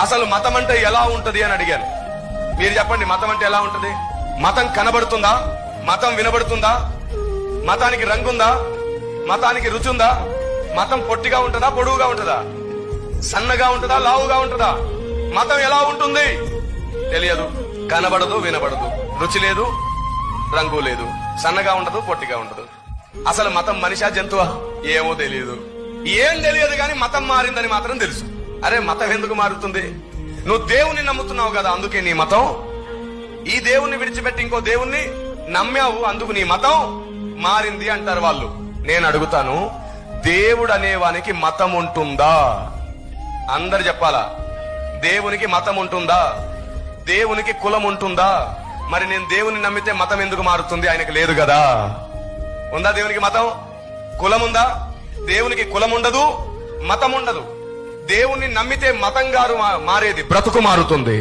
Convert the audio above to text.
అసలు మతం అంటే ఎలా ఉంటది అని అడిగాను మీరు చెప్పండి మతం అంటే ఎలా ఉంటది? మతం కనబడుతుందా? మతం వినబడుతుందా? మతానికి రంగుందా? మతానికి రుచి ఉందా మతం పొట్టిగా ఉంటుందా పొడువుగా ఉంటుందా? సన్నగా ఉంటుందా లావుగా ఉంటుందా? మతం ఎలా ఉంటుంది? తెలియదు. కనబడదు వినబడదు. రుచి లేదు రంగు లేదు. సన్నగా ఉండదు పొట్టిగా ఉండదు అసలు మతం మనిషా జంతువా? ఏమో తెలియదు. ఏం తెలియదు కానీ మతం మారిందని మాత్రం తెలుసు. అరే మతం ఎందుకు మారుతుంది? నువ్వు దేవుని నమ్ముతున్నావు కదా అందుకే నీ మతం. ఈ దేవుణ్ణి విడిచిపెట్టి ఇంకో దేవుణ్ణి నమ్మావు అందుకు నీ మతం మారింది అంటారు వాళ్ళు. నేను అడుగుతాను దేవుడు అనేవానికి మతం ఉంటుందా? అందరు చెప్పాలా? దేవునికి మతం ఉంటుందా? దేవునికి కులం ఉంటుందా? మరి నేను దేవుని నమ్మితే మతం ఎందుకు మారుతుంది? ఆయనకు లేదు కదా. ఉందా దేవునికి మతం? కులం ఉందా? దేవునికి కులం ఉండదు మతం ఉండదు. దేవుణ్ణి నమ్మితే మతం గారు మారేది బ్రతుకు మారుతుంది.